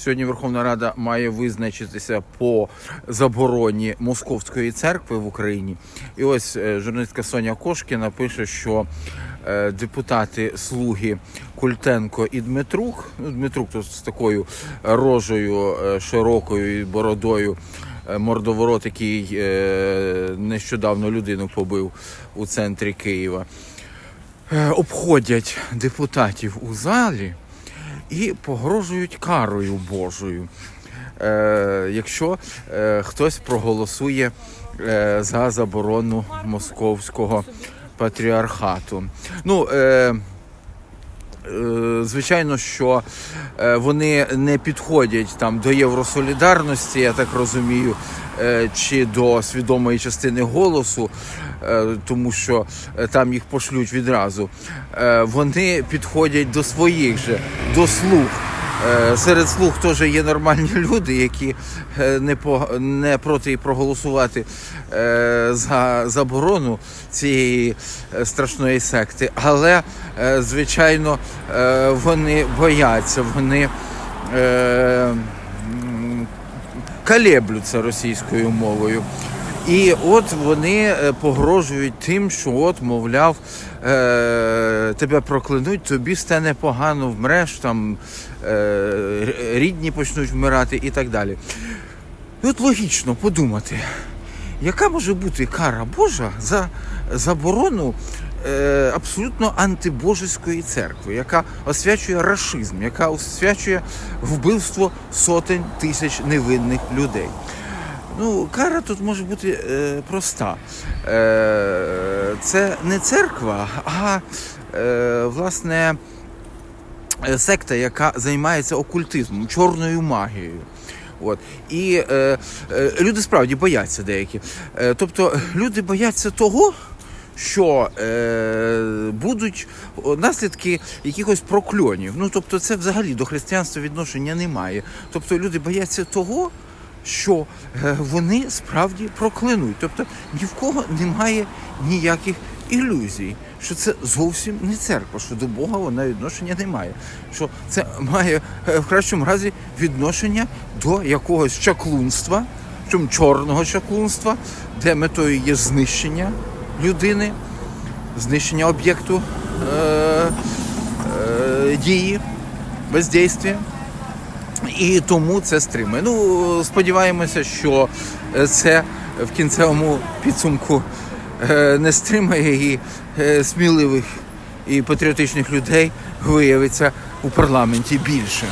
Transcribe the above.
Сьогодні Верховна Рада має визначитися по забороні московської церкви в Україні. І ось е, журналістка Соня Кошкіна пише, що е, депутати слуги Культенко і Дмитрук, ну Дмитрук тут з такою рожею е, широкою і бородою. Мордоворот, який нещодавно людину побив у центрі Києва, обходять депутатів у залі і погрожують карою Божою, е, якщо е, хтось проголосує е, за заборону московського патріархату. Ну, е, Звичайно, що е, вони не підходять там до євросолідарності, я так розумію, е, чи до свідомої частини голосу, е, тому що е, там їх пошлють відразу. Е, Вони підходять до своїх же, до слуг. Е, Серед слуг теж є нормальні люди, які е, не по не проти проголосувати е, за заборону цієї страшної секти, але звичайно вони бояться, вони калеблються російською мовою. І от вони е, погрожують тим, що от, мовляв, е, тебе проклянуть, тобі стане погано, вмреш, там е, рідні почнуть вмирати і так далі. І от логічно подумати, яка може бути кара Божа за заборону абсолютно антибожеської церкви, яка освячує рашизм, яка освячує вбивство сотень тисяч невинних людей. Ну, кара тут може бути е, проста. Е, це не церква, а е, власне секта, яка займається окультизмом, чорною магією. От. І е, е, люди справді бояться деякі. Е, тобто люди бояться того, що е, будуть наслідки якихось прокльонів. Ну тобто, це взагалі до християнства відношення немає. Тобто люди бояться того, що е, вони справді проклянуть. Тобто ні в кого немає ніяких ілюзій, що це зовсім не церква, що до Бога вона відношення не має. Що це має е, в кращому разі відношення до якогось чаклунства, причому чорного чаклунства, де метою є знищення людини, знищення об'єкту е, е, дії, бездействия. І тому це стримує. Ну, сподіваємося, що е, це в кінцевому підсумку е, не стримає і е, сміливих і патріотичних людей виявиться у парламенті більше.